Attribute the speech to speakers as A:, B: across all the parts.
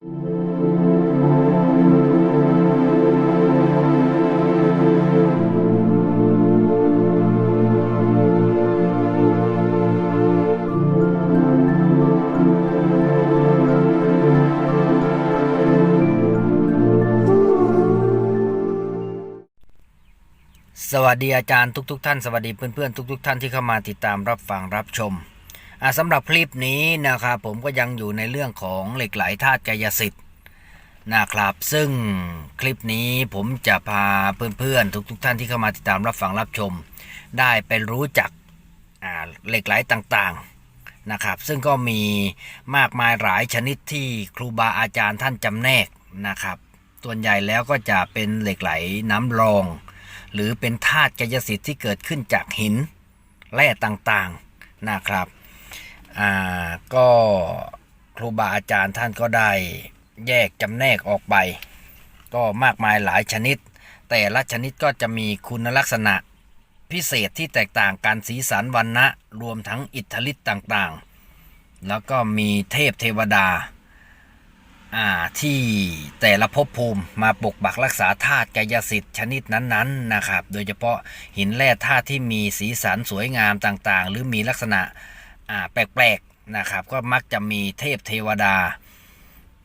A: สวัสดีอาจารย์ทุกๆทท่านสวัสดีเพื่อนๆทุกๆท่านที่เข้ามาติดตามรับฟังรับชม สำหรับคลิปนี้นะครับผมก็ยังอยู่ในเรื่องของเหล็กไหลธาตุกายสิทธิ์นะครับซึ่งคลิปนี้ผมจะพาเพื่อนๆ ทุกๆท่านที่เข้ามาติดตามรับฟังรับชม ได้ไปรู้จักเหล็กไหลต่างๆนะครับ ซึ่งก็มีมากมายหลายชนิดที่ครูบาอาจารย์ท่านจำแนกนะครับส่วนใหญ่แล้วก็จะเป็นเหล็กไหลน้ำรอง หรือเป็นธาตุกายสิทธิ์ที่เกิดขึ้นจากหินแร่ต่างๆนะครับ อ่าก็ครูบาอาจารย์ท่านก็ได้แยกจำแนกออกไป ก็มากมายหลายชนิด แต่ละชนิดก็จะมีคุณลักษณะพิเศษที่แตกต่างกันสีสันวันนะรวมทั้งอิทธิฤทธิ์ต่างๆ แล้วก็มีเทพเทวดาอ่าที่แต่ละภพภูมิมาปกปักรักษาธาตุกายสิทธิ์ชนิดนั้นๆนะครับ โดยเฉพาะหินแร่ธาตุที่มีสีสันสวยงามต่างๆ หรือมีลักษณะ อ่าแปลกๆนะครับ ก็มักจะมีเทพเทวดา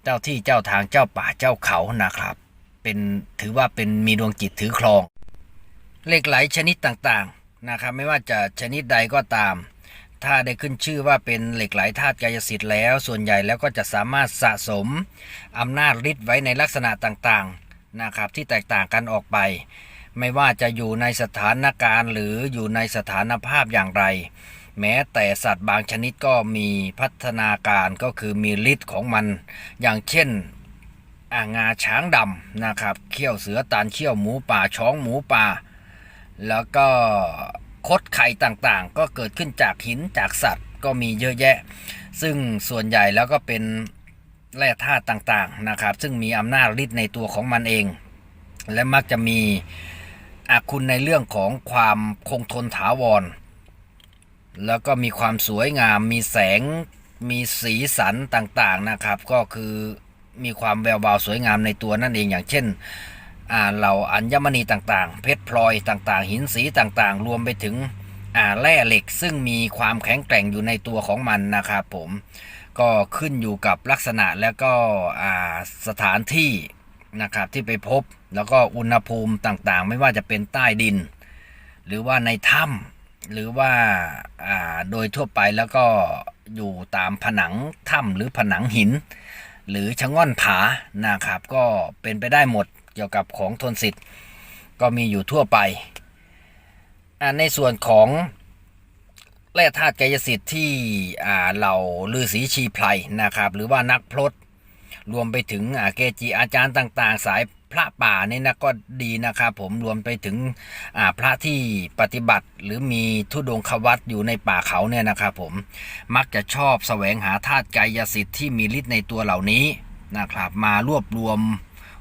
A: เจ้าที่เจ้าทางเจ้าป่าเจ้าเขานะครับ เป็นถือว่าเป็นมีดวงจิตถือครองเหล็กไหลชนิดต่างๆนะครับ ไม่ว่าจะชนิดใดก็ตาม ถ้าได้ขึ้นชื่อว่าเป็นเหล็กไหลธาตุกายสิทธิ์แล้ว ส่วนใหญ่แล้วก็จะสามารถสะสมอำนาจฤทธิ์ไว้ในลักษณะต่างๆนะครับ ที่แตกต่างกันออกไป ไม่ว่าจะอยู่ในสถานการณ์ หรืออยู่ในสถานภาพอย่างไร แม้แต่สัตว์บางชนิดก็มีพัฒนาการก็คือมีฤทธิ์ของมัน อย่างเช่นอ่างาช้างดำนะครับเขี้ยวเสือตาลเขี้ยวหมูป่าช้องหมูป่า แล้วก็คดไข่ต่างๆ ก็เกิดขึ้นจากหินจากสัตว์ก็มีเยอะแยะ ซึ่งส่วนใหญ่แล้วก็เป็นแร่ธาตุต่างๆนะครับ ซึ่งมีอำนาจฤทธิ์ในตัวของมันเอง และมักจะมีอาคุณในเรื่องของความคงทนถาวร แล้วก็มีความสวยงาม มีแสง มีสีสันต่างๆนะครับ ก็คือมีความแวววาวสวยงามในตัวนั่นเองอย่างเช่นเหล่าอัญมณีต่างๆ เพชรพลอยต่างๆ หินสีต่างๆ รวมไปถึงแร่เหล็กซึ่งมีความแข็งแกร่งอยู่ในตัวของมันนะครับผมก็ขึ้นอยู่กับลักษณะแล้วก็สถานที่นะครับที่ไปพบแล้วก็อุณหภูมิต่างๆ ไม่ว่าจะเป็นใต้ดิน หรือว่าในถ้ำ หรือว่าอ่าโดยทั่วไปแล้วก็อยู่ตามผนังถ้ำหรือผนังหิน หรือชะง่อนผานะครับ ก็เป็นไปได้หมดเกี่ยวกับของทนสิทธิ์ ก็มีอยู่ทั่วไปอ่าในส่วนของแร่ธาตุกายสิทธิ์ที่อ่าเหล่าฤาษีชีไพรนะครับ หรือว่านักพรตรวมไปถึงอ่าเกจิอาจารย์ต่าง ๆ สาย ระป่านี่นะก็ดีนะครับ ผมรวมไปถึงพระที่ปฏิบัติ หรือมีทุดงควัตอยู่ในป่าเขาเนี่ยนะครับผมมักจะชอบแสวงหาธาตุกายสิทธิ์ที่มีฤทธิ์ในตัวเหล่านี้นะครับ มารวบรวม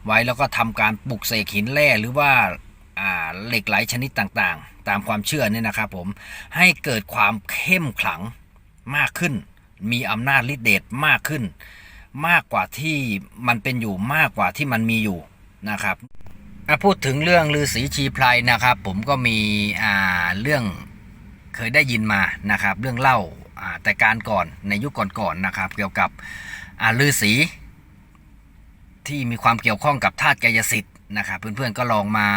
A: ไว้แล้วก็ทำการปลุกเสกหินแร่หรือว่าอ่าเหล็กไหลชนิดต่างๆ ตามความเชื่อเนี่ยนะครับผมให้เกิดความเข้มขลังมากขึ้น มีอำนาจฤทธิเดชมากขึ้น มากกว่าที่มันเป็นอยู่มากกว่าที่มันมีอยู่ นะครับพูดถึงเรื่องฤาษีชีไพรนะครับ ผมก็มีเรื่องเคยได้ยินมานะครับ เรื่องเล่าแต่การก่อนในยุคก่อนๆนะครับ เกี่ยวกับอ่าฤาษีที่มีความเกี่ยวข้องกับธาตุกายสิทธิ์นะครับ เพื่อนๆก็ลองมา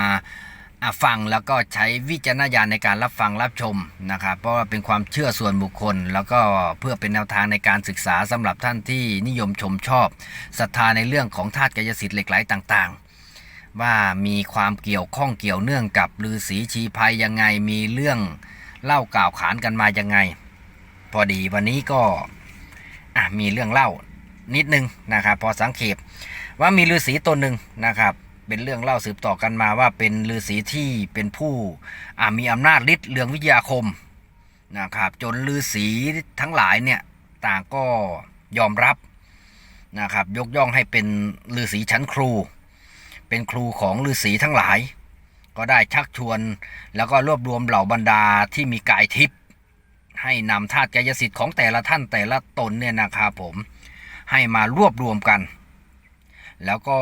A: ฟังแล้วก็ใช้วิจารณญาณในการรับฟังรับชมนะครับ เพราะว่าเป็นความเชื่อส่วนบุคคล แล้วก็เพื่อเป็นแนวทางในการศึกษาสำหรับท่านที่นิยมชมชอบศรัทธาในเรื่องของธาตุกายสิทธิ์เหล็กไหลต่างๆ ว่ามีความเกี่ยวข้องเกี่ยวเนื่องกับฤาษีชีภัยยังไงมีเรื่องเล่ากล่าวขานกันมายังไง พอดีวันนี้ก็มีเรื่องเล่านิดนึงนะครับพอสังเขปว่ามีฤาษีตนหนึ่งนะครับ เป็นเรื่องเล่าสืบต่อกันมาว่าเป็นฤาษีที่เป็นผู้มีอำนาจฤทธิ์เรืองวิทยาคมนะครับจนฤาษีทั้งหลายเนี่ยต่างก็ยอมรับนะครับยกย่องให้เป็นฤาษีชั้นครู เป็นครูของฤาษีทั้งหลาย ก็ได้ชักชวน แล้วก็รวบรวมเหล่าบรรดาที่มีกายทิพย์ให้นำธาตุกายสิทธิ์ของแต่ละท่านแต่ละตนเนี่ยนะครับผมให้มารวบรวมกัน แล้วก็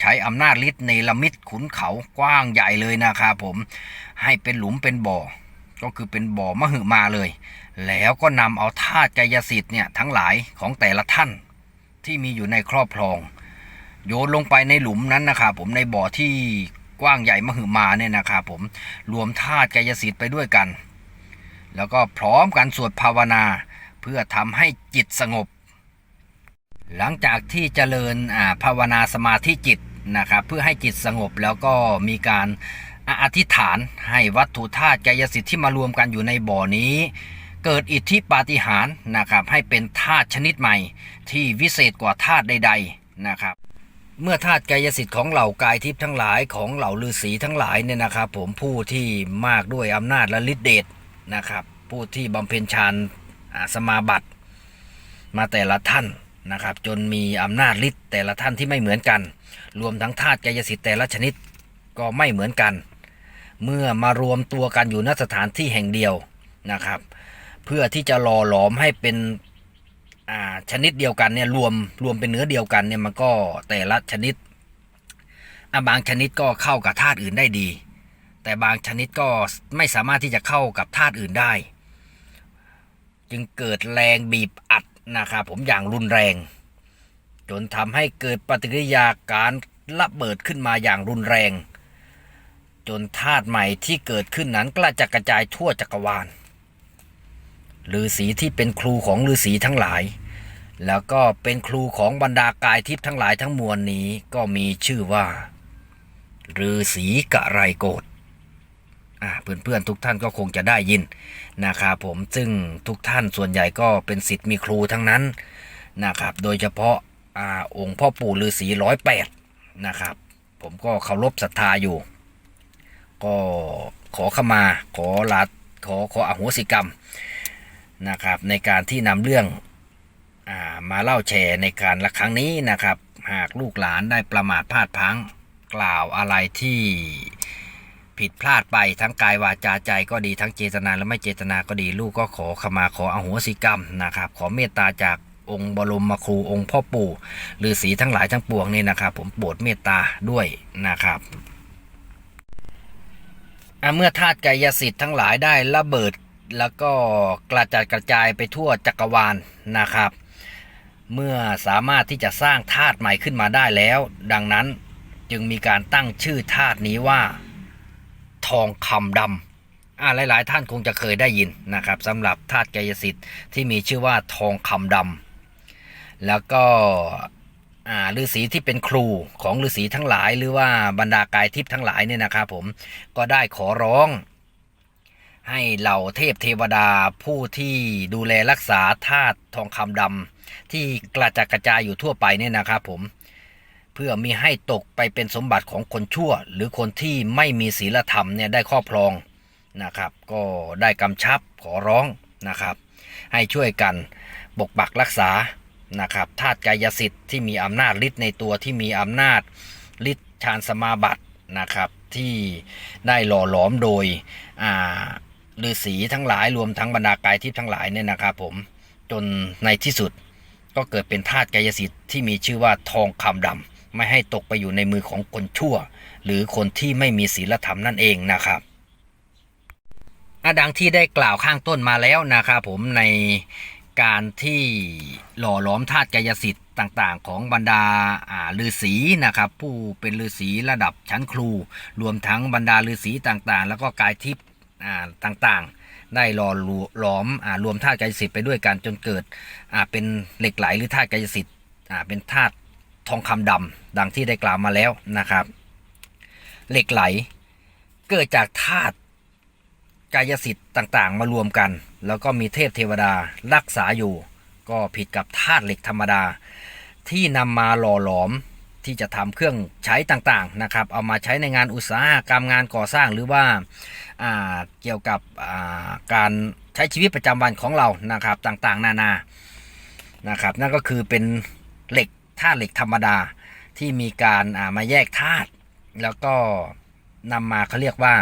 A: ใช้อำนาจฤทธิ์ในละมิดขุนเขากว้างใหญ่เลยนะครับผมให้เป็นหลุมเป็นบ่อ ก็คือเป็นบ่อมหึมาเลย แล้วก็นำเอาธาตุกายสิทธิ์เนี่ยทั้งหลายของแต่ละท่านที่มีอยู่ในครอบครอง โยนลงไปในหลุมนั้นนะครับผมในบ่อที่กว้างใหญ่มหึมาเนี่ยนะครับผมรวมธาตุกายสิทธิ์ไปด้วยกัน แล้วก็พร้อมกันสวดภาวนา เพื่อทำให้จิตสงบ หลังจากที่เจริญอ่าภาวนาสมาธิจิตนะครับเพื่อให้จิตสงบแล้วก็มีการอ่าอธิษฐานให้วัตถุธาตุกายสิทธิ์ที่มารวมกันอยู่ในบ่อนี้ เกิดอิทธิปาฏิหาริย์นะครับให้เป็นธาตุชนิดใหม่ที่วิเศษกว่าธาตุใด ๆนะครับ เมื่อธาตุกายสิทธิ์ของเหล่ากายทิพย์ทั้งหลายของเหล่าฤาษีทั้งหลายเนี่ยนะครับ ผมผู้ที่มากด้วยอำนาจและฤทธิเดชนะครับ ผู้ที่บำเพ็ญฌานสมาบัติ มาแต่ละท่านนะครับ จนมีอำนาจฤทธิ์แต่ละท่านที่ไม่เหมือนกัน รวมทั้งธาตุกายสิทธิ์แต่ละชนิดก็ไม่เหมือนกัน เมื่อมารวมตัวกันอยู่ณสถานที่แห่งเดียวนะครับ เพื่อที่จะหล่อหลอมให้เป็น อ่าชนิดเดียวกันเนี่ยรวมรวมเป็นเนื้อเดียวกันเนี่ยมันก็แต่ละชนิดบางชนิดก็เข้ากับธาตุอื่นได้ดี แต่บางชนิดก็ไม่สามารถที่จะเข้ากับธาตุอื่นได้ จึงเกิดแรงบีบอัดนะครับผมอย่างรุนแรง จนทำให้เกิดปฏิกิริยาการระเบิดขึ้นมาอย่างรุนแรง จนธาตุใหม่ที่เกิดขึ้นนั้นกระจัดกระจายทั่วจักรวาล ฤาษีที่เป็นครูของฤาษีทั้งหลาย แล้วก็เป็นครูของบรรดากายทิพย์ทั้งหลายทั้งมวลนี้ก็มีชื่อว่าฤาษีกะไรโกฏอ่าเพื่อนๆทุกท่านก็คงจะได้ยินนะครับผมซึ่งทุกท่านส่วนใหญ่ก็เป็นสิทธิ์มีครูทั้งนั้นนะครับโดยเฉพาะอาองค์พ่อปู่ฤาษีร้อยแปดนะครับ ผมก็เคารพศรัทธาอยู่ ก็ขอขมาขอลาขอขออโหสิกรรม นะครับในการที่นำเรื่องอามาเล่าแชร์ในการละครั้งนี้นะครับ หากลูกหลานได้ประมาทพลาดพังกล่าวอะไรที่ผิดพลาดไปทั้งกายวาจาใจก็ดีทั้งเจตนาและไม่เจตนาก็ดีลูกก็ขอขมาขออโหสิกรรมนะครับ ขอเมตตาจากองค์บรมครูองค์พ่อปู่ฤาษีทั้งหลายทั้งปวงนี่นะครับ ผมโปรดเมตตาด้วยนะครับเมื่อธาตุกายสิทธิ์ทั้งหลายได้ระเบิด แล้วก็กระจัดกระจายไปทั่วจักรวาลนะครับ เมื่อสามารถที่จะสร้างธาตุใหม่ขึ้นมาได้แล้ว ดังนั้นจึงมีการตั้งชื่อธาตุนี้ว่า ทองคำดำอ่าหลาย ๆ ท่านคงจะเคยได้ยินนะครับสำหรับธาตุกายสิทธิ์ที่มีชื่อว่าทองคำดำแล้วก็อ่าฤาษีที่เป็นครูของฤาษีทั้งหลาย หรือว่าบรรดากายทิพย์ทั้งหลายเนี่ยนะครับผมก็ได้ขอร้อง ให้เหล่าเทพเทวดาผู้ที่ดูแลรักษาธาตุทองคำดำที่กระจัดกระจายอยู่ทั่วไปเนี่ยนะครับผมเพื่อมีให้ตกไปเป็นสมบัติของคนชั่ว หรือคนที่ไม่มีศีลธรรมเนี่ยได้ครอบครองนะครับ ก็ได้กำชับขอร้องนะครับ ให้ช่วยกันปกปักรักษานะครับธาตุกายสิทธิ์ที่มีอำนาจฤทธิ์ในตัวที่มีอำนาจฤทธิ์ฌานสมาบัตินะครับที่ได้หล่อหลอมโดยอ่า ฤาษีทั้งหลายรวมทั้งบรรดากายทิพย์ทั้งหลายเนี่ยนะครับผมจนในที่สุดก็เกิดเป็นธาตุกายสิทธิ์ที่มีชื่อว่าทองคำดำไม่ให้ตกไปอยู่ในมือของคนชั่ว หรือคนที่ไม่มีศีลธรรมนั่นเองนะครับอดังที่ได้กล่าวข้างต้นมาแล้วนะครับผมในการที่หล่อหลอมธาตุกายสิทธิ์ต่างๆ ของบรรดาฤาษีนะครับผู้เป็นฤาษีระดับชั้นครู รวมทั้งบรรดาฤาษีต่างๆ แล้วก็กายทิพย์ ต่างๆ ได้หล่อหลอมอรวมธาตุกายสิทธิ์ไปด้วยกันจนเกิดเป็นเหล็กไหลหรือธาตุกายสิทธิ์เป็นธาตุทองคำดำดังที่ได้กล่าวมาแล้วนะครับ เหล็กไหลเกิดจากธาตุกายสิทธิ์ต่างๆ มารวมกัน แล้วก็มีเทพเทวดารักษาอยู่ ก็ผิดกับธาตุเหล็กธรรมดา ที่นำมาหล่อหลอม ที่จะทำเครื่องใช้ต่างๆนะครับ เอามาใช้ในงานอุตสาหกรรมงานก่อสร้างหรือว่าาเกี่ยวกับาการใช้ชีวิตประจำวันของเรานะครับต่างๆ นานานะครับ นั่นก็คือเป็นเหล็กธาตุเหล็กธรรมดาที่มีการามาแยกธาตุแล้วก็นำมาเขาเรียกว่า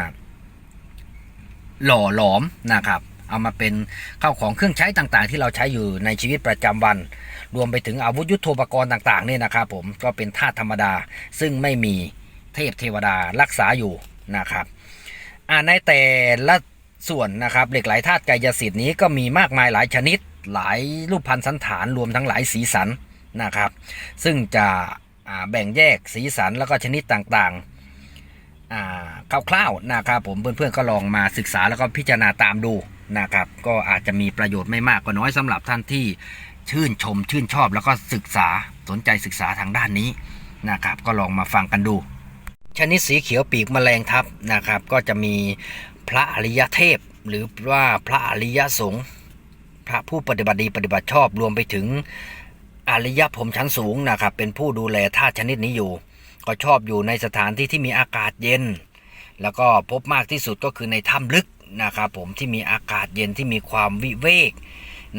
A: หล่อหลอมนะครับ เอามาเป็นข้าวของเครื่องใช้ต่างๆ ที่เราใช้อยู่ในชีวิตประจำวัน รวมไปถึงอาวุธยุโทโธปกรณ์ต่างๆเนี่ยนะครับผมก็เป็นธาตุธรรมดา ซึ่งไม่มีเทพเทวดารักษาอยู่นะครับในแต่ละส่วนนะครับเหล็กไหลธาตุกายสิทธิ์นี้ก็มีมากมายหลายชนิดหลายรูปพันธสันฐานรวมทั้งหลายสีสันนะครับ ซึ่งจะแบ่งแยกสีสันแล้วก็ชนิดต่างๆคร่าวๆนะครับผมเพื่อนๆก็ลองมาศึกษาแล้วก็พิจารณาตามดู นะครับ ก็อาจจะมีประโยชน์ไม่มากก็น้อยสำหรับท่านที่ชื่นชมชื่นชอบแล้วก็ศึกษาสนใจศึกษาทางด้านนี้นะครับ ก็ลองมาฟังกันดู ชนิดสีเขียวปีกแมลงทับนะครับ ก็จะมีพระอริยเทพ หรือว่าพระอริยสงฆ์พระผู้ปฏิบัติดีปฏิบัติชอบรวมไปถึงอริยผมชั้นสูงนะครับ เป็นผู้ดูแลธาตุชนิดนี้อยู่ ก็ชอบอยู่ในสถานที่ที่มีอากาศเย็น แล้วก็พบมากที่สุดก็คือในถ้ำลึก นะครับผมที่มีอากาศเย็นที่มีความวิเวก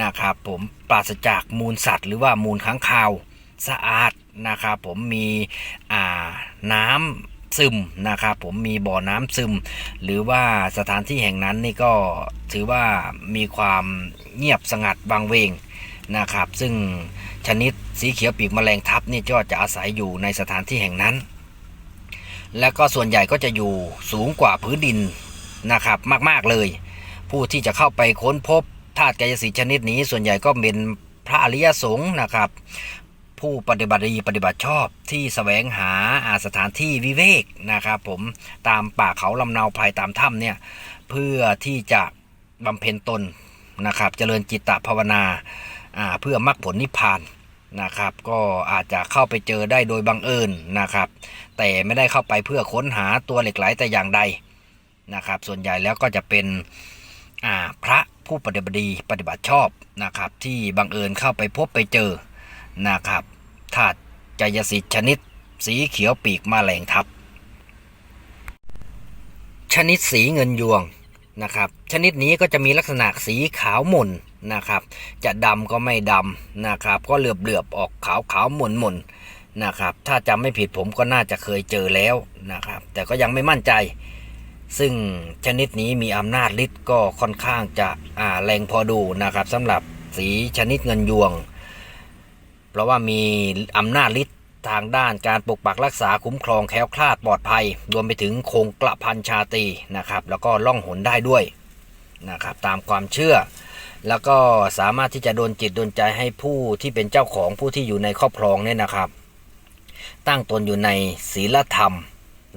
A: นะครับผมปราศจากมูลสัตว์ หรือว่ามูลค้างคาวสะอาดนะครับผมมีอ่าน้ำซึมนะครับผมมีบ่อน้ำซึม หรือว่าสถานที่แห่งนั้นนี่ก็ถือว่ามีความเงียบสงัดบางเวงนะครับ ซึ่งชนิดสีเขียวปีกแมลงทับนี่ก็จะอาศัยอยู่ในสถานที่แห่งนั้น แล้วก็ส่วนใหญ่ก็จะอยู่สูงกว่าพื้นดิน นะครับมากๆเลย ผู้ที่จะเข้าไปค้นพบธาตุกายสิทธิ์ชนิดนี้ ส่วนใหญ่ก็เป็นพระอริยสงฆ์นะครับ ผู้ปฏิบัติดีปฏิบัติชอบที่แสวงหาอาสถานที่วิเวกนะครับผมตามป่าเขาลำเนาภายตามถ้ำเนี่ยเพื่อที่จะบำเพ็ญตนนะครับเจริญจิตตภาวนาอ่าเพื่อมรรคผลนิพพานนะครับ ก็อาจจะเข้าไปเจอได้โดยบังเอิญนะครับ แต่ไม่ได้เข้าไปเพื่อค้นหาตัวเหล็กไหลแต่อย่างใด นะครับ ส่วนใหญ่แล้วก็จะเป็นพระผู้ปฏิบัติปฏิบัติชอบนะครับ ที่บังเอิญเข้าไปพบไปเจอนะครับธาตุจยสิทธิ์ชนิด สีเขียวปีกแมาแหลงทับ ชนิดสีเงินยวงนะครับชนิดนี้ก็จะมีลักษณะสีขาวหม่นนะครับ จะดำก็ไม่ดำนะครับ ก็เหลือบเหลือบๆออกขาวขาวหม่นหม่นๆนะครับ ถ้าจำไม่ผิดผมก็น่าจะเคยเจอแล้วนะครับ แต่ก็ยังไม่มั่นใจ ซึ่งชนิดนี้มีอำนาจฤทธิ์ก็ค่อนข้างจะอ่าแรงพอดูนะครับสำหรับสีชนิดเงินยวง เพราะว่ามีอำนาจฤทธิ์ทางด้านการปกปักรักษาคุ้มครองแคล้วคลาดปลอดภัย รวมไปถึงคงกระพันชาตีนะครับ แล้วก็ล่องหนได้ด้วยนะครับตามความเชื่อ แล้วก็สามารถที่จะโดนจิตโดนใจให้ผู้ที่เป็นเจ้าของผู้ที่อยู่ในครอบครองเนี่ยนะครับ ตั้งตนอยู่ในศีลธรรม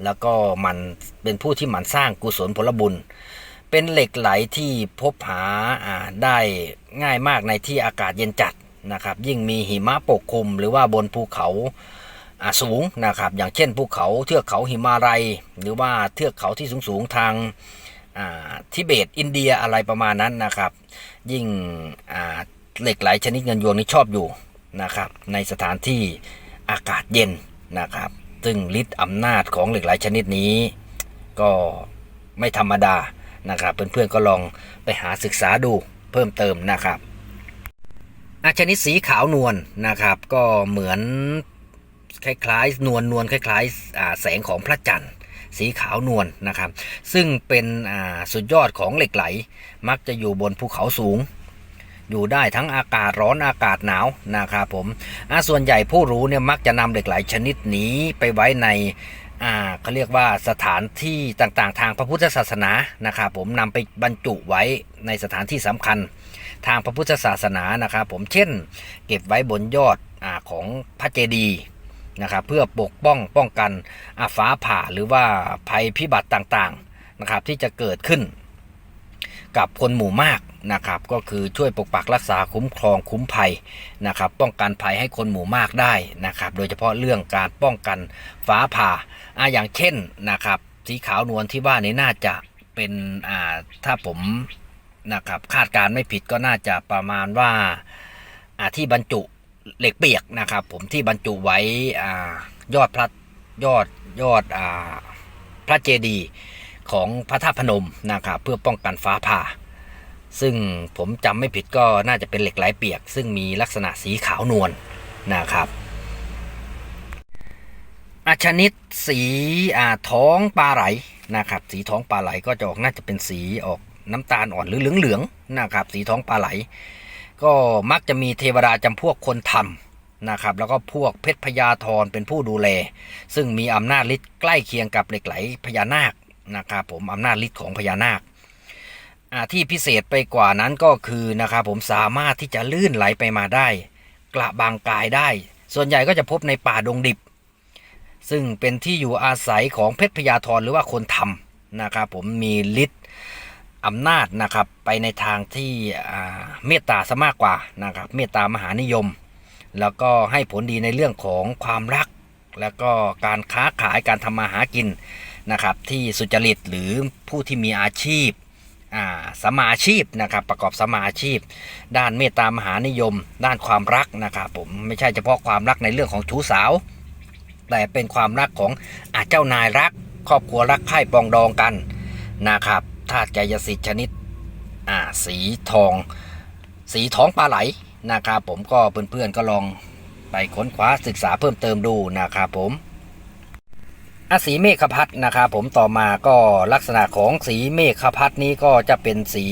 A: แล้วก็มันเป็นผู้ที่หมั่นสร้างกุศลผลบุญ เป็นเหล็กไหลที่พบหาได้ง่ายมากในที่อากาศเย็นจัดนะครับ ยิ่งมีหิมะปกคลุม หรือว่าบนภูเขาสูงนะครับอย่างเช่นภูเขาเทือกเขาหิมาลัย หรือว่าเทือกเขาที่สูงๆทางาทิเบตอินเดียอะไรประมาณนั้นนะครับ ยิ่งเหล็กไหลชนิดเงินยวงนี้ชอบอยู่นะครับในสถานที่อากาศเย็นนะครับ ซึ่งฤทธิ์อำนาจของเหล็กไหลชนิดนี้ ก็ไม่ธรรมดานะครับเพื่อนๆก็ลองไปหาศึกษาดูเพิ่มเติมนะครับอาชนิดสีขาวนวลนะครับ ก็เหมือนคล้ายๆ นวลนวลคล้ายๆแสงของพระจันทร์สีขาวนวลนะครับ ซึ่งเป็นสุดยอดของเหล็กไหล มักจะอยู่บนภูเขาสูง อยู่ได้ทั้งอากาศร้อนอากาศหนาวนะครับผมส่วนใหญ่ผู้รู้เนี่ยมักจะนำเหล็กไหลชนิดนี้ไปไว้ในเขาเรียกว่าสถานที่ต่างๆ ทางพระพุทธศาสนานะครับผมนำไปบรรจุไว้ในสถานที่สำคัญ ทางพระพุทธศาสนานะครับผมเช่น เก็บไว้บนยอดอของพระเจดีย์นะครับเพื่อปกป้องป้องกันอาฟ้าผ่าหรือว่าภัยพิบัติต่างๆนะครับที่จะเกิดขึ้น กับคนหมู่มากนะครับ ก็คือช่วยปกปักรักษาคุ้มครองคุ้มภัยนะครับ ป้องกันภัยให้คนหมู่มากได้นะครับ โดยเฉพาะเรื่องการป้องกันฟ้าผ่าอ่าอย่างเช่นนะครับ สีขาวนวลที่ว่านี้น่าจะเป็นอ่าถ้าผมนะครับคาดการไม่ผิดก็น่าจะประมาณว่าอ่าที่บรรจุเหล็กเปียกนะครับ ผมที่บรรจุไว้อ่ายอดพระยอดยอดอ่าพระเจดีย์ ของพระธาตุพนมนะครับเพื่อป้องกันฟ้าผ่า ซึ่งผมจำไม่ผิดก็น่าจะเป็นเหล็กไหลเปียก ซึ่งมีลักษณะสีขาวนวลนะครับอาชนิดสีอ่าท้องปลาไหลนะครับ สีท้องปลาไหลก็จะออกน่าจะเป็นสีออกน้ำตาลอ่อนหรือเหลืองๆนะครับ สีท้องปลาไหล ก็มักจะมีเทวดาจำพวกคนทำนะครับ แล้วก็พวกเพชรพญาธรเป็นผู้ดูแล ซึ่งมีอำนาจฤทธิ์ใกล้เคียงกับเหล็กไหลพญานาค นะครับผมอำนาจฤทธิ์ของพญานาคที่พิเศษไปกว่านั้นก็คือนะครับผมสามารถที่จะลื่นไหลไปมาได้ กระบางกายได้ ส่วนใหญ่ก็จะพบในป่าดงดิบ ซึ่งเป็นที่อยู่อาศัยของเพชรพญาธรหรือว่าคนทำนะครับผมมีฤทธิ์อำนาจนะครับไปในทางที่เมตตาซะมากกว่านะครับเมตตามหานิยม แล้วก็ให้ผลดีในเรื่องของความรัก แล้วก็การค้าขายการทำมาหากิน นะครับที่สุจริตหรือผู้ที่มีอาชีพอ่าสมาชีพนะครับประกอบสมาชีพ ด้านเมตตามหานิยม ด้านความรักนะครับผมไม่ใช่เฉพาะความรักในเรื่องของชู้สาว แต่เป็นความรักของอาเจ้านายรัก ครอบครัวรักใคร่ปองดองกันนะครับธาตุกายสิทธิ์ชนิดอ่าสีทอง สีท้องปลาไหลนะครับผมก็เพื่อนๆก็ลองไปค้นคว้าศึกษาเพิ่มเติมดูนะครับผม อาสีเมฆพัดนะครับผมต่อมาก็ลักษณะของสีเมฆพัดนี้ก็จะเป็นสี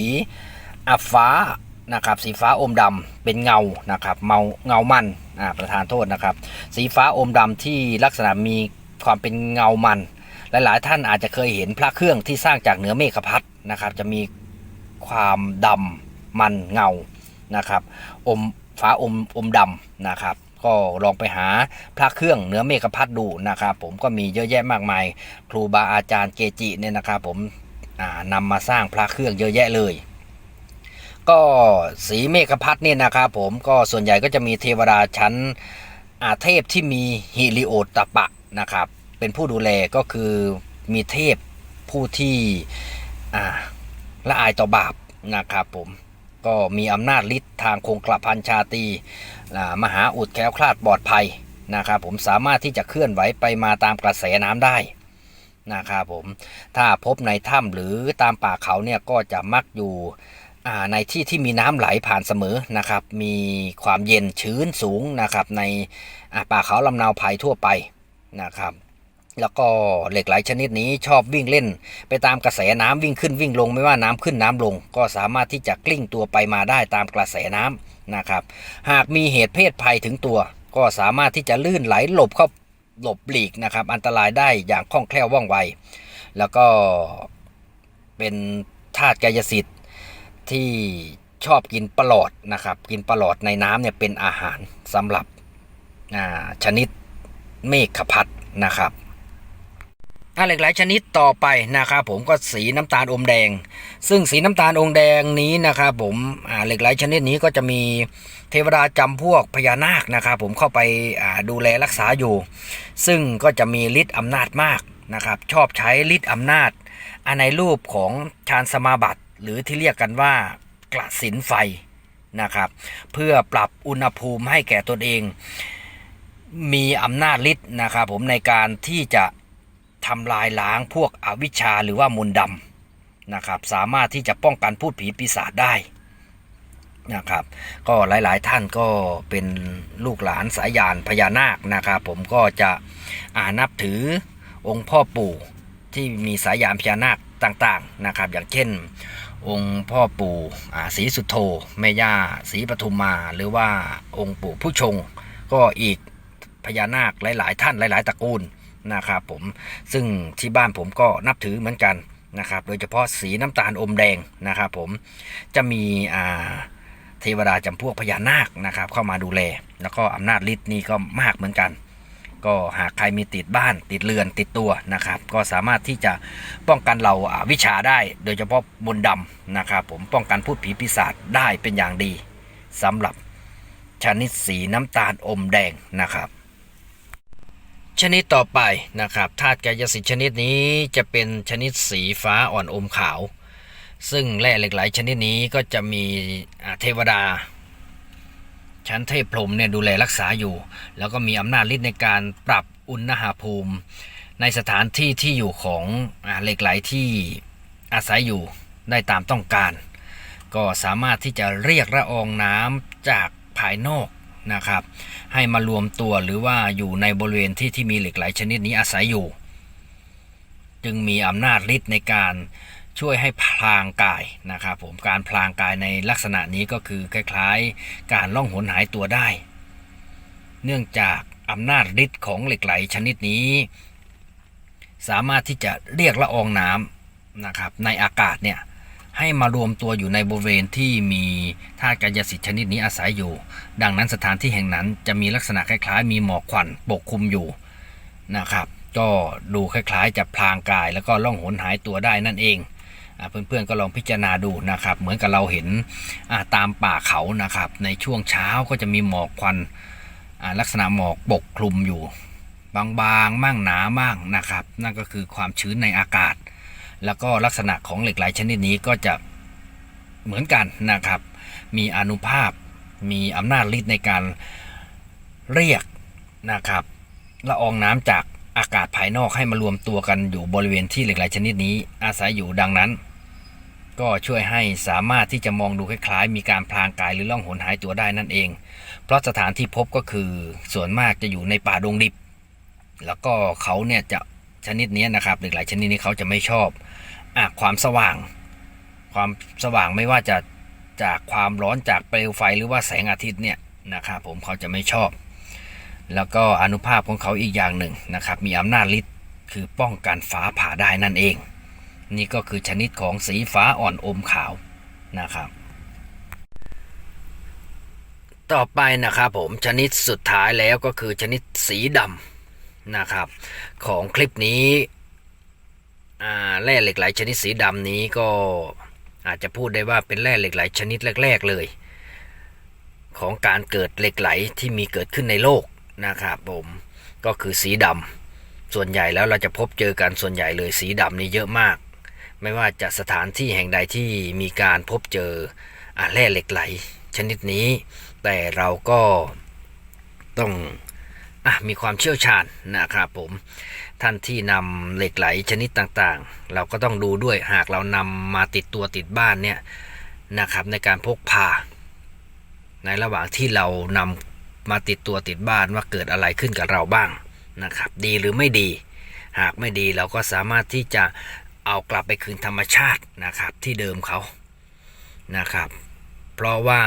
A: อับฟ้านะครับสีฟ้าอมดำเป็นเงานะครับเมาเงามันอ่าประธานโทษนะครับ สีฟ้าอมดำที่ลักษณะมีความเป็นเงามัน หลายๆท่านอาจจะเคยเห็นพระเครื่องที่สร้างจากเหนือเมฆพัดนะครับจะมีความดำมันเงานะครับอมฟ้าอมอมดำนะครับ ก็ลองไปหาพระเครื่องเนื้อเมฆพัดดูนะครับ ผมก็มีเยอะแยะมากมาย ครูบาอาจารย์เกจิเนี่ยนะครับผมอ่านำมาสร้างพระเครื่องเยอะแยะเลย ก็สีเมฆพัดเนี่ยนะครับผมก็ส่วนใหญ่ก็จะมีเทวดาชั้นอาเทพที่มีฮิริโอตปะนะครับ เป็นผู้ดูแลก็คือมีเทพผู้ที่ละอายต่อบาปนะครับผม ก็มีอำนาจฤทธิ์ทางคงกระพันชาตีมหาอุดแคล้วคลาดปลอดภัยนะครับผมสามารถที่จะเคลื่อนไหวไปมาตามกระแสน้ำได้นะครับผมถ้าพบในถ้ำหรือตามป่าเขาเนี่ยก็จะมักอยู่ในที่ที่มีน้ำไหลผ่านเสมอนะครับ มีความเย็นชื้นสูงนะครับในป่าเขาลำนาวไผ่ทั่วไปนะครับ แล้วก็เหล็กไหลชนิดนี้ชอบวิ่งเล่น ไปตามกระแสน้ำวิ่งขึ้นวิ่งลงไม่ว่าน้ำขึ้นน้ำลง ก็สามารถที่จะกลิ้งตัวไปมาได้ตามกระแสน้ำนะครับ หากมีเหตุเพศภัยถึงตัว ก็สามารถที่จะลื่นไหลหลบเข้าหลบหลีกนะครับ อันตรายได้อย่างคล่องแคล่วว่องไว แล้วก็เป็นธาตุกายสิทธิ์ที่ชอบกินปลอดนะครับ กินปลอดในน้ำเนี่ยเป็นอาหารสำหรับชนิดเมฆพัดนะครับ อ่าเหล็กไหลชนิดต่อไปนะครับผมก็สีน้ำตาลอมแดง ซึ่งสีน้ำตาลอมแดงนี้นะครับผมอ่าเหล็กไหลชนิดนี้ก็จะมีเทวดาจำพวกพญานาคนะครับผมเข้าไปอ่าดูแลรักษาอยู่ ซึ่งก็จะมีฤทธิ์อำนาจมากนะครับ ชอบใช้ฤทธิ์อำนาจอ่าในรูปของฌานสมาบัติ หรือที่เรียกกันว่ากระสินไฟนะครับเพื่อปรับอุณหภูมิให้แก่ตนเอง มีอำนาจฤทธิ์นะครับผมในการที่จะ ทำลายล้างพวกอวิชชาหรือว่ามนต์ดำนะครับสามารถที่จะป้องกันพูดผีปีศาจได้นะครับก็หลายๆท่านก็เป็นลูกหลานสายยานพญานาคนะครับผมก็จะอ่านับถือองค์พ่อปู่ที่มีสายยานพญานาคต่างๆนะครับอย่างเช่น องค์พ่อปู่อ่าศรีสุโธแม่ย่าศรีปทุมมา หรือว่าองค์ปู่ผู้ชง ก็อีกพญานาคหลาย ๆ ท่านหลาย ๆตระกูล นะครับผมซึ่งที่บ้านผมก็นับถือเหมือนกันนะครับโดยเฉพาะสีน้ำตาลอมแดงนะครับผมจะมีอ่าเทวดาจำพวกพญานาคนะครับเข้ามาดูแล แล้วก็อำนาจฤทธิ์นี่ก็มากเหมือนกัน ก็หากใครมีติดบ้านติดเรือนติดตัวนะครับ ก็สามารถที่จะป้องกันเราอ่าวิชาได้ โดยเฉพาะมนต์ดำนะครับผมป้องกันพูดผีปีศาจได้เป็นอย่างดีสำหรับชนิดสีน้ำตาลอมแดงนะครับ ชนิดต่อไปนะครับธาตุกายสิทธิ์ชนิดนี้จะเป็นชนิดสีฟ้าอ่อนอมขาว ซึ่งแร่เหล็กไหลชนิดนี้ก็จะมีเทวดา ชั้นเทพพรมเนี่ยดูแลรักษาอยู่ แล้วก็มีอำนาจฤทธิ์ในการปรับอุณหภูมิ ในสถานที่ที่อยู่ของเหล็กไหลที่อาศัยอยู่ได้ตามต้องการ ก็สามารถที่จะเรียกละอองน้ำจากภายนอก นะครับ ให้มารวมตัวหรือว่าอยู่ในบริเวณที่ที่มีเหล็กไหลชนิดนี้อาศัยอยู่ จึงมีอำนาจฤทธิ์ในการช่วยให้พลางกายนะครับผมการพลางกายในลักษณะนี้ก็คือคล้ายๆ การล่องหนหายตัวได้ เนื่องจากอำนาจฤทธิ์ของเหล็กไหลชนิดนี้ สามารถที่จะเรียกละอองน้ำนะครับในอากาศเนี่ย ให้มารวมตัวอยู่ในบริเวณที่มีธาตุกายสิทธิ์ชนิดนี้อาศัยอยู่ ดังนั้นสถานที่แห่งนั้นจะมีลักษณะคล้ายๆ มีหมอกควันปกคลุมอยู่นะครับ ก็ดูคล้ายๆจะพลางกาย แล้วก็ล่องหนหายตัวได้นั่นเองอเพื่อนๆก็ลองพิจารณาดูนะครับ เหมือนกับเราเห็นตามป่าเขานะครับ ในช่วงเช้าก็จะมีหมอกควันลักษณะหมอกปกคลุมอยู่ บางๆ มั่งหนามั่งนะครับ นั่นก็คือความชื้นในอากาศ แล้วก็ลักษณะของเหล็กไหลชนิดนี้ก็จะเหมือนกันนะครับ มีอนุภาพ มีอำนาจฤทธิ์ในการเรียกนะครับละอองน้ำจากอากาศภายนอกให้มารวมตัวกันอยู่บริเวณที่เหล็กไหลชนิดนี้ อาศัยอยู่ดังนั้น ก็ช่วยให้สามารถที่จะมองดูคล้ายๆ มีการพลางกายหรือล่องหนหายตัวได้นั่นเอง เพราะสถานที่พบก็คือส่วนมากจะอยู่ในป่าดงดิบ แล้วก็เขาเนี่ยจะ ชนิดนี้นะครับเหล็กไหลชนิดนี้เขาจะไม่ชอบอความสว่าง ความสว่างไม่ว่าจะจากความร้อนจากเปลวไฟหรือว่าแสงอาทิตย์เนี่ยนะครับผมเขาจะไม่ชอบ แล้วก็อนุภาพของเขาอีกอย่างหนึ่งนะครับ มีอำนาจฤทธิ์คือป้องกันฟ้าผ่าได้นั่นเอง นี่ก็คือชนิดของสีฟ้าอ่อนอมขาวนะครับต่อไปนะครับผมชนิดสุดท้ายแล้วก็คือชนิดสีดำ นะครับ ของคลิปนี้แร่เหล็กไหลชนิดสีดำนี้ก็อาจจะพูดได้ว่าเป็นแร่เหล็กไหลชนิดแรก ๆเลย ของการเกิดเหล็กไหลที่มีเกิดขึ้นในโลกนะครับผมก็คือสีดำส่วนใหญ่แล้วเราจะพบเจอกันส่วนใหญ่เลยสีดำนี่เยอะมาก ไม่ว่าจะสถานที่แห่งใดที่มีการพบเจออ่าแร่เหล็กไหลชนิดนี้ แต่เราก็ต้อง มีความเชี่ยวชาญนะครับผมท่านที่นำเหล็กไหลชนิดต่างๆ เราก็ต้องดูด้วยหากเรานำมาติดตัวติดบ้านเนี่ยนะครับในการพกพา ในระหว่างที่เรานำมาติดตัวติดบ้านว่าเกิดอะไรขึ้นกับเราบ้างนะครับดีหรือไม่ดี หากไม่ดีเราก็สามารถที่จะเอากลับไปคืนธรรมชาตินะครับที่เดิมเขานะครับ เพราะว่า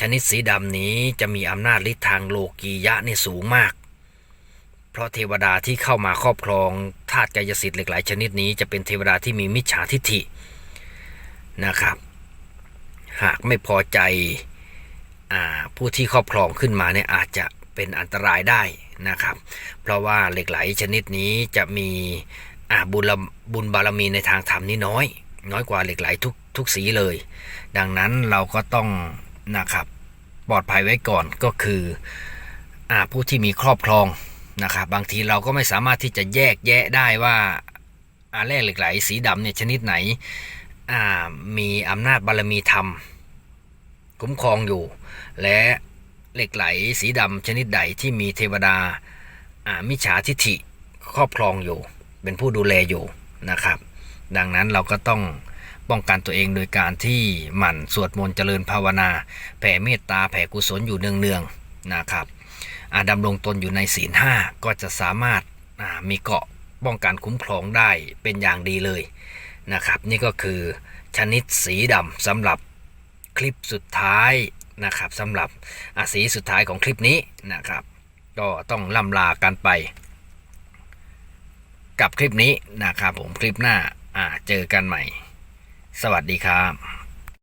A: ชนิดสีดำนี้จะมีอำนาจฤทธิ์ทางโลกียะนี่สูงมาก เพราะเทวดาที่เข้ามาครอบครองธาตุกายสิทธิ์เหล็กไหลชนิดนี้ จะเป็นเทวดาที่มีมิจฉาทิฐินะครับ หากไม่พอใจอผู้ที่ครอบครองขึ้นมาเนี่ยอาจจะเป็นอันตรายได้นะครับ เพราะว่าเหล็กไหลชนิดนี้จะมีบุญบุญบารมีในทางธรรมนี่น้อย น้อยกว่าเหล็กไหลทุกทุกสีเลย ดังนั้นเราก็ต้อง นะครับ ปลอดภัยไว้ก่อนก็คืออผู้ที่มีครอบครองนะครับบางทีเราก็ไม่สามารถที่จะแยกแยะได้ว่าอาแร่เหล็กไหลสีดำเนี่ยชนิดไหนมีอำนาจบารมีธรรม คุ้มครองอยู่ และเหล็กไหลสีดำชนิดใดที่มีเทวดาอ่ามิจฉาทิฐิครอบครองอยู่ เป็นผู้ดูแลอยู่นะครับ ดังนั้นเราก็ต้อง ป้องกันตัวเองโดยการที่หมั่นสวดมนต์เจริญภาวนา แผ่เมตตาแผ่กุศลอยู่เนืองๆนะครับอาดำรงตนอยู่ในศีลห้าก็จะสามารถามีเกาะป้องกันคุ้มครองได้เป็นอย่างดีเลยนะครับ นี่ก็คือชนิดสีดำสำหรับคลิปสุดท้ายนะครับสำหรับสีสุดท้ายของคลิปนี้นะครับ ก็ต้องล่ำลากันไป กับคลิปนี้นะครับผมคลิปหน้าเจอกันใหม่ สวัสดีครับ